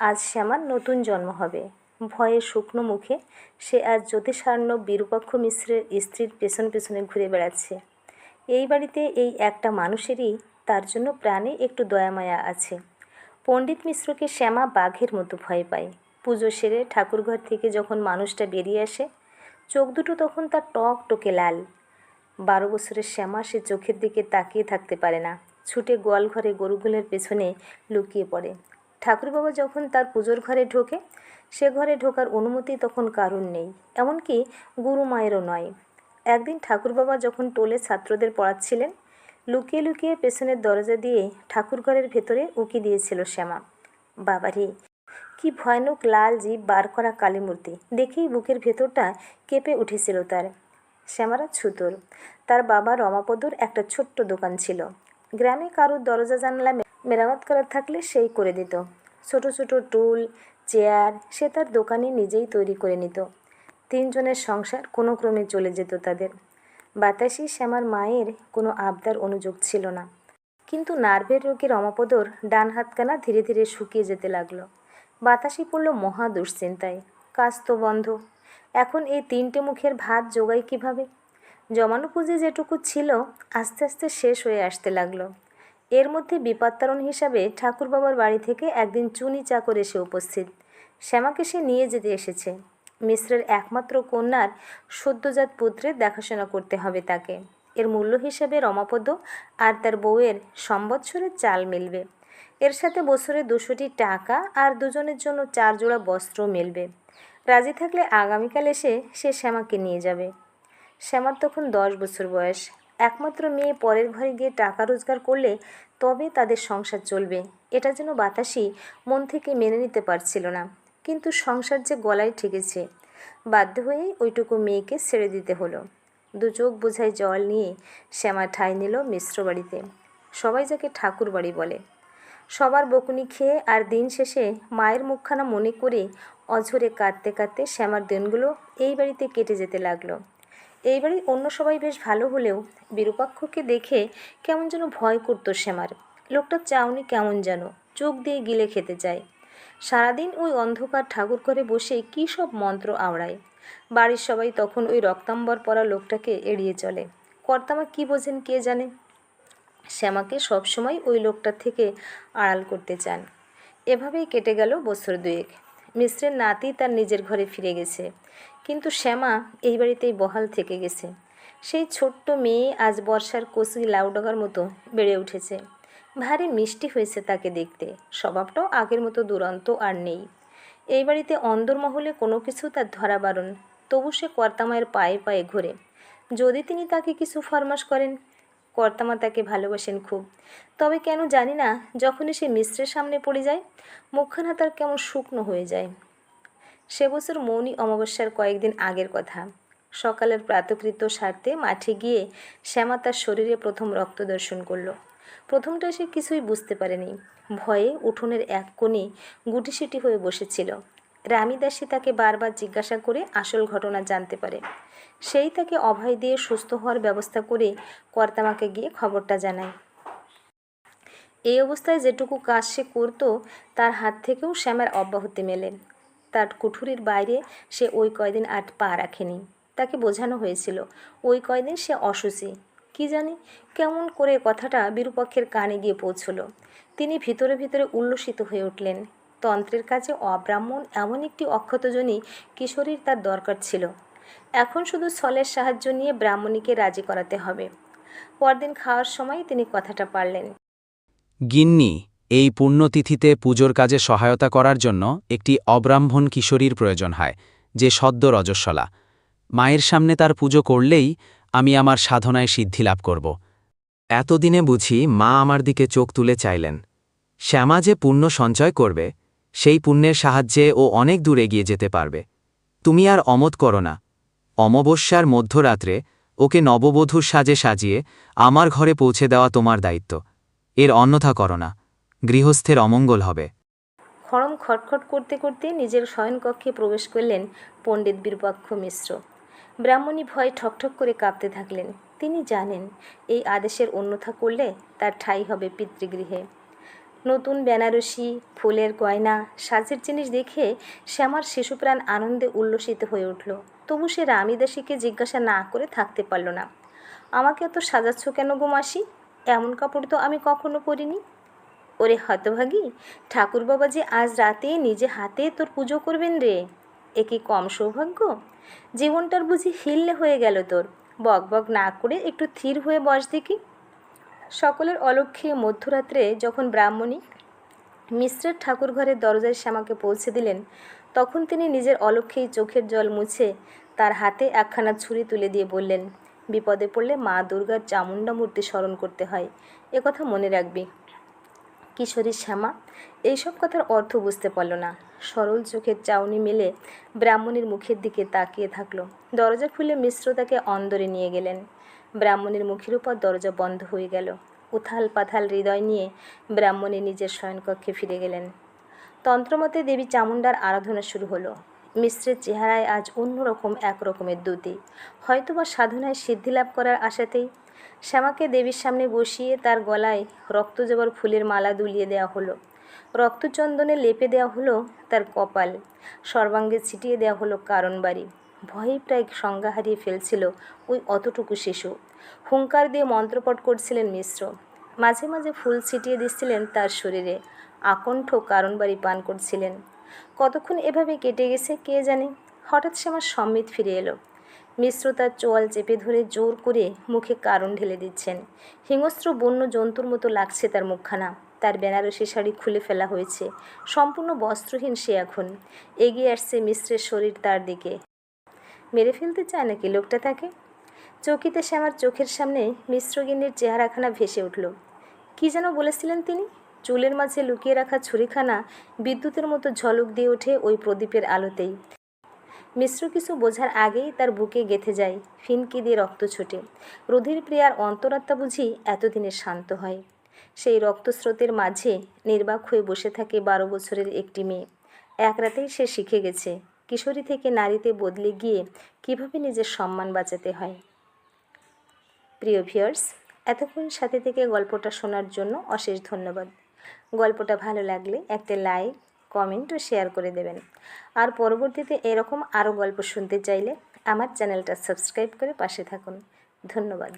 আজ শ্যামার নতুন জন্ম হবে। ভয়ে শুকনো মুখে সে আজ জ্যোতিষার্ণব বিরূপাক্ষ মিশ্রের স্ত্রীর পেছন পেছনে ঘুরে বেড়াচ্ছে। এই বাড়িতে এই একটা মানুষেরই তার জন্য প্রাণে একটু দয়ামায়া আছে। পণ্ডিত মিশ্রকে শ্যামা বাঘের মতো ভয় পায়। পুজো সেরে ঠাকুরঘর থেকে যখন মানুষটা বেরিয়ে আসে, চোখ দুটো তখন তার টক টকে লাল। বারো বছরের শ্যামা সে চোখের দিকে তাকিয়ে থাকতে পারে না। ছুটে গোয়াল ঘরে গরুগুলের পেছনে লুকিয়ে পড়ে। ঠাকুর বাবা যখন তার পুজোর ঘরে ঢোকে, সে ঘরে ঢোকার অনুমতি তখন কারণ নেই, এমনকি গুরু মায়েরও নয়। একদিন ঠাকুর বাবা যখন টোলে ছাত্রদের পড়াচ্ছিলেন, লুকিয়ে লুকিয়ে পেছনের দরজা দিয়ে ঠাকুর ঘরের ভেতরে উঁকি দিয়েছিল শ্যামা। বাবারে, কি ভয়ানক লাল জীব বার করা কালীমূর্তি দেখেই বুকের ভেতরটা কেঁপে উঠেছিল তার। শ্যামারা ছুতোর তার বাবা রমাপদর একটা ছোট্ট দোকান ছিল। গ্রামে কারোর দরজা জানলা মে- মেরামত করার থাকলে সেই করে দিত। ছোট ছোট টুল, চেয়ার সে তার দোকানে নিজেই তৈরি করে নিত। তিনজনের সংসার কোনো ক্রমে চলে যেত তাদের। বাতাসি শ্যামার মায়ের কোনো আবদার অনুযোগ ছিল না। কিন্তু নার্ভের রোগী রমাপদর ডান হাতখানা ধীরে ধীরে শুকিয়ে যেতে লাগল। বাতাসি পড়ল মহা দুশ্চিন্তায়। কাজ তো বন্ধ। এখন এই তিনটে মুখের ভাত জোগাই কীভাবে? জমানো পুঁজি যেটুকু ছিল, আস্তে আস্তে শেষ হয়ে আসতে লাগল। এর মধ্যে বিপত্তারণ হিসাবে ঠাকুর বাবার বাড়ি থেকে একদিন চুনি চাকর এসে উপস্থিত। শ্যামাকে সে নিয়ে যেতে এসেছে। মিশ্রের একমাত্র কন্যার সদ্যজাত পুত্রের দেখাশোনা করতে হবে তাকে। এর মূল্য হিসেবে রমাপদ আর তার বউয়ের সম্বৎসরের চাল মিলবে। এর সাথে বছরে দুশোটি টাকা আর দুজনের জন্য চার জোড়া বস্ত্র মিলবে। রাজি থাকলে আগামীকাল এসে সে শ্যামাকে নিয়ে যাবে। শ্যামার তখন দশ বছর বয়স। একমাত্র মেয়ে পরের ঘরে গিয়ে টাকা রোজগার করলে তবে তাদের সংসার চলবে। এটা যেন বাতাসি মন থেকে মেনে নিতে পারছিল না। কিন্তু সংসার যে গলায় ঠেকেছে। বাধ্য হয়ে ওইটুকু মেয়েকে ছেড়ে দিতে হলো। দু চোখ বোঝাই জল নিয়ে শ্যামা ঠাঁই নিল মিশ্র বাড়িতে। সবাই যাকে ঠাকুর বাড়ি বলে। সবার বকুনি খেয়ে আর দিন শেষে মায়ের মুখখানা মনে করে অঝরে কাঁদতে কাঁদতে শ্যামার দিনগুলো এই বাড়িতে কেটে যেতে লাগল। এই বাড়ি অন্য সবাই বেশ ভালো হলেও বিরূপাক্ষকে দেখে কেমন যেন ভয় করতো শ্যামার। লোকটার চাউনি কেমন যেন, চোখ দিয়ে গিলে খেতে চায়। সারাদিন ওই অন্ধকার ঠাকুর ঘরে বসে কী সব মন্ত্র আওড়ায়। বাড়ির সবাই তখন ওই রক্তাম্বর পরা লোকটাকে এড়িয়ে চলে। কর্তামা কী বোঝেন কে জানে? শ্যামাকে সবসময় ওই লোকটার থেকে আড়াল করতে চান। এভাবেই কেটে গেল বছর দুয়েক। মিশ্রের নাতি তার নিজের ঘরে ফিরে গেছে। কিন্তু শ্যামা এই বাড়িতেই বহাল থেকে গেছে। সেই ছোট্ট মেয়ে আজ বর্ষার কচি লাউডাগার মতো বেড়ে উঠেছে। ভারী মিষ্টি হয়েছে তাকে দেখতে। স্বভাবটাও আগের মতো দুরন্ত আর নেই। এই বাড়িতে অন্দরমহলে কোনো কিছু তার ধরা বারণ। তবু সে কর্তামায়ের পায়ে পায়ে ঘোরে। যদি তিনি তাকে কিছু ফরমাস করেন কর্তামা তাকে ভালোবাসেন খুব। তবে কেন জানি না, যখনই সে মিশ্রের সামনে পড়ে যায়, মুখখানা তার কেমন শুকনো হয়ে যায়। সে বছর মৌনি অমাবস্যার কয়েকদিন আগের কথা। সকালের প্রাতকৃত্য সারতে মাঠে গিয়ে শ্যামা তার শরীরে প্রথম রক্ত দর্শন করল। প্রথমটা সে কিছুই বুঝতে পারেনি। ভয়ে উঠোনের এক কোণে গুটিসুটি হয়ে বসেছিল। রামিদাসী তাকে বারবার জিজ্ঞাসা করে আসল ঘটনা জানতে পারে। সেই তাকে অভয় দিয়ে সুস্থ হওয়ার ব্যবস্থা করে কর্তামাকে গিয়ে খবরটা জানায়। এই অবস্থায় যেটুকু কাজ সে করত, তার হাত থেকেও শ্যামার অব্যাহতি মেলে। তার কুঠুরির বাইরে সে ওই কয়দিন আর পা রাখেনি। তাকে বোঝানো হয়েছিল, ওই কয়দিন সে অসুচি। কি জানি, কেমন করে কথাটা বিরুপক্ষের কানে গিয়ে পৌঁছল। তিনি ভিতরে ভিতরে উল্লসিত হয়ে উঠলেন। তন্ত্রের কাছে অব্রাহ্মণ এমন একটি অক্ষতজনী কিশোরীর তার দরকার ছিল। এখন শুধু ছলের সাহায্য নিয়ে ব্রাহ্মণীকে রাজি করাতে হবে। পরদিন খাওয়ার সময় তিনি কথাটা পারলেন। গিন্নি, এই পুণ্যতিথিতে পুজোর কাজে সহায়তা করার জন্য একটি অব্রাহ্মণ কিশোরীর প্রয়োজন হয়, যে সদ্য রজস্বলা। মায়ের সামনে তার পুজো করলেই আমি আমার সাধনায় সিদ্ধি লাভ করব। এতদিনে বুঝি মা আমার দিকে চোখ তুলে চাইলেন। শ্যামা যে পুণ্য সঞ্চয় করবে সেই পুণ্যের সাহায্যে ও অনেক দূর এগিয়ে যেতে পারবে। তুমি আর অমত করো না। অমাবস্যার মধ্যরাত্রে ওকে নববধূর সাজে সাজিয়ে আমার ঘরে পৌঁছে দেওয়া তোমার দায়িত্ব। এর অন্যথা করো না। গৃহস্থের অমঙ্গল হবে। খড়ম খটখট করতে করতে নিজের শয়নকক্ষে প্রবেশ করলেন পণ্ডিত বিরূপাক্ষ মিশ্র। ব্রাহ্মণী ভয়ে ঠকঠক করে কাঁপতে থাকলেন। তিনি জানেন, এই আদেশের অন্যথা করলে তার ঠাঁই হবে পিতৃগৃহে। নতুন বেনারসি, ফুলের গয়না, সাজের জিনিস দেখে শ্যামার শিশুপ্রাণ আনন্দে উল্লসিত হয়ে উঠল। তবু সে রামিদাসীকে জিজ্ঞাসা না করে থাকতে পারল না। আমাকে এত সাজাচ্ছ কেন গো মাসি? এমন কাপড় তো আমি কখনো পরিনি। ওরে হতভাগী ঠাকুর বাবা যে আজ রাতে নিজে হাতে তোর পুজো করবেন রে, এ কি কম সৌভাগ্য? জীবনটার বুঝি হিললে হয়ে গেল তোর। বক বক না করে একটু থির হয়ে বস দেখি। সকলের অলক্ষ্যে মধ্যরাত্রে যখন ব্রাহ্মণী মিশ্রের ঠাকুর ঘরের দরজায় শ্যামাকে পৌঁছে দিলেন, তখন তিনি নিজের অলক্ষ্যেই চোখের জল মুছে তার হাতে একখানা ছুরি তুলে দিয়ে বললেন, বিপদে পড়লে মা দুর্গার চামুণ্ডা মূর্তি স্মরণ করতে হয় একথা মনে রাখবি। কিশোরী শ্যামা এইসব কথার অর্থ বুঝতে পারল না। সরল চোখের চাউনি মেলে ব্রাহ্মণীর মুখের দিকে তাকিয়ে থাকল। দরজা খুলে মিশ্র তাকে অন্দরে নিয়ে গেলেন। ব্রাহ্মণীর মুখের উপর দরজা বন্ধ হয়ে গেল। উথাল পাথাল হৃদয় নিয়ে ব্রাহ্মণী নিজের শয়নকক্ষে ফিরে গেলেন। তন্ত্রমতে দেবী চামুণ্ডার আরাধনা শুরু হলো। মিশ্রের চেহারায় আজ অন্যরকম এক রকমের দ্যুতি হয়তোবা সাধনায় সিদ্ধি লাভ করার আশাতেই শ্যামাকে দেবীর সামনে বসিয়ে তার গলায় রক্ত যাবার ফুলের মালা দুলিয়ে দেওয়া হলো। রক্তচন্দনে লেপে দেওয়া হলো তার কপাল। সর্বাঙ্গে ছিটিয়ে দেওয়া হলো কারণ বাড়ি ভয়েই প্রায় সংজ্ঞা হারিয়ে ফেলছিল ওই অতটুকু শিশু। হুঙ্কার দিয়ে মন্ত্রপট করছিলেন মিশ্র। মাঝে মাঝে ফুল ছিটিয়ে দিচ্ছিলেন তার শরীরে। আকণ্ঠ কারণ বাড়ি পান করছিলেন। কতক্ষণ এভাবে কেটে গেছে কে জানে? হঠাৎ সে আমার সম্মিত ফিরে এলো। মিশ্র তার চোয়াল চেপে ধরে জোর করে মুখে কারণ ঢেলে দিচ্ছেন। হিংস্র বন্য জন্তুর মতো লাগছে তার মুখখানা। তার বেনারসি শাড়ি খুলে ফেলা হয়েছে। সম্পূর্ণ বস্ত্রহীন সে এখন। এগিয়ে আসছে মিশ্রের শরীর তার দিকে। মেরে ফেলতে চায় নাকি লোকটা তাকে? চকিতে সে আমার চোখের সামনে মিশ্রগিন্নির চেহারাখানা ভেসে উঠল। কি যেন বলেছিলেন তিনি? চুলের মাঝে লুকিয়ে রাখা ছুরিখানা বিদ্যুতের মতো ঝলক দিয়ে ওঠে ওই প্রদীপের আলোতেই। মিশ্র কিছু বোঝার আগেই তার বুকে গেথে যায়, ফিনকি দিয়ে রক্ত ছোটে। রুধির প্রিয়ার অন্তরাত্মা বুঝি এতদিনে শান্ত হয়। সেই রক্তস্রোতের মাঝে নির্বাক হয়ে বসে থাকে বারো বছরের একটি মেয়ে। এক রাতেই সে শিখে গেছে, কিশোরী থেকে নারীতে বদলে গিয়ে কীভাবে নিজের সম্মান বাঁচাতে হয়। প্রিয় ভিউয়ার্স, এতক্ষণ সাথে থেকে গল্পটা শোনার জন্য অশেষ ধন্যবাদ। গল্পটা ভালো লাগলে একটা লাইক, কমেন্ট ও শেয়ার করে দেবেন। আর পরবর্তীতে এরকম আরও গল্প শুনতে চাইলে আমার চ্যানেলটা সাবস্ক্রাইব করে পাশে থাকুন। ধন্যবাদ।